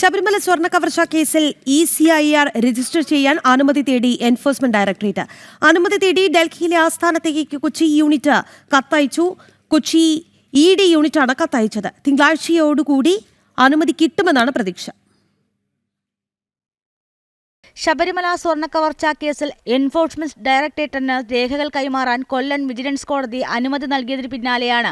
ശബരിമല സ്വർണ കവർച്ചാ കേസിൽ E C I R register ചെയ്യാൻ അനുമതി തേടി എൻഫോഴ്സ്മെന്റ് ഡയറക്ടറേറ്റ്. അനുമതി തേടി ഡൽഹിയിലെ ആസ്ഥാനത്തേക്ക് കൊച്ചി യൂണിറ്റ് കത്തയച്ചു. കൊച്ചി ഇ ഡി യൂണിറ്റാണ് കത്തയച്ചത്. തിങ്കളാഴ്ചയോടുകൂടി അനുമതി കിട്ടുമെന്നാണ് പ്രതീക്ഷ. ശബരിമല സ്വർണക്കവർച്ച കേസിൽ എൻഫോഴ്സ്മെന്റ് ഡയറക്ടറേറ്റിന് രേഖകൾ കൈമാറാൻ കൊല്ലം വിജിലൻസ് കോടതി അനുമതി നൽകിയതിന് പിന്നാലെയാണ്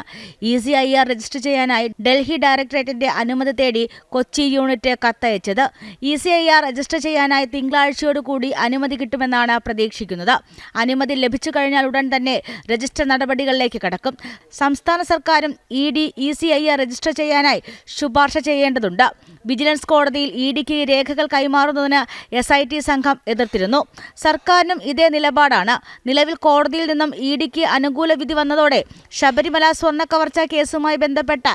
E C I R register ചെയ്യാനായി ഡൽഹി ഡയറക്ടറേറ്റിന്റെ അനുമതി തേടി Kochi unit കത്തയച്ചത്. E C I R register ചെയ്യാനായി തിങ്കളാഴ്ചയോടുകൂടി അനുമതി കിട്ടുമെന്നാണ് പ്രതീക്ഷിക്കുന്നത്. അനുമതി ലഭിച്ചു കഴിഞ്ഞാൽ ഉടൻ തന്നെ രജിസ്റ്റർ നടപടികളിലേക്ക് കടക്കും. സംസ്ഥാന സർക്കാരും E D E C I R register ചെയ്യാനായി ശുപാർശ ചെയ്യേണ്ടതുണ്ട്. വിജിലൻസ് കോടതിയിൽ ഇ ഡിക്ക് രേഖകൾ കൈമാറുന്നതിന് എസ് ഐ ടി സംഘം എതിർത്തിരുന്നു. സർക്കാരിനും ഇതേ നിലപാടാണ്. നിലവിൽ കോടതിയിൽ നിന്നും ഇ ഡിക്ക് അനുകൂല വിധി വന്നതോടെ ശബരിമല സ്വർണ കവർച്ചാ കേസുമായി ബന്ധപ്പെട്ട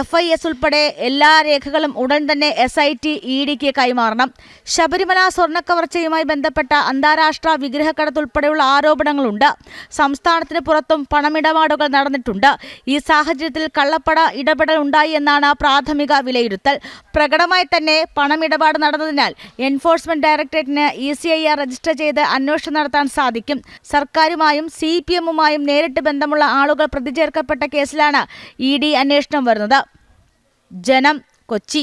എഫ് ഐ എസ് ഉൾപ്പെടെ എല്ലാ രേഖകളും ഉടൻ തന്നെ എസ് ഐ ടി ഇ ഡിക്ക് കൈമാറണം. ശബരിമല സ്വർണ കവർച്ചയുമായി ബന്ധപ്പെട്ട അന്താരാഷ്ട്ര വിഗ്രഹക്കടത്ത് ഉൾപ്പെടെയുള്ള ആരോപണങ്ങളുണ്ട്. സംസ്ഥാനത്തിന് പുറത്തും പണമിടപാടുകൾ നടന്നിട്ടുണ്ട്. ഈ സാഹചര്യത്തിൽ കള്ളപ്പട ഇടപെടൽ ഉണ്ടായി എന്നാണ് പ്രാഥമിക വിലയിരുത്തൽ. പ്രകടമായി തന്നെ പണമിടപാട് നടന്നതിനാൽ enforcement ഡയറക്ടറേറ്റിന് E C I R register ചെയ്ത് അന്വേഷണം നടത്താൻ സാധിക്കും. സർക്കാരുമായും സി പി എമ്മുമായും നേരിട്ട് ബന്ധമുള്ള ആളുകൾ പ്രതിചേർക്കപ്പെട്ട കേസിലാണ് ഇ ഡി അന്വേഷണം വരുന്നത്. ജനം കൊച്ചി.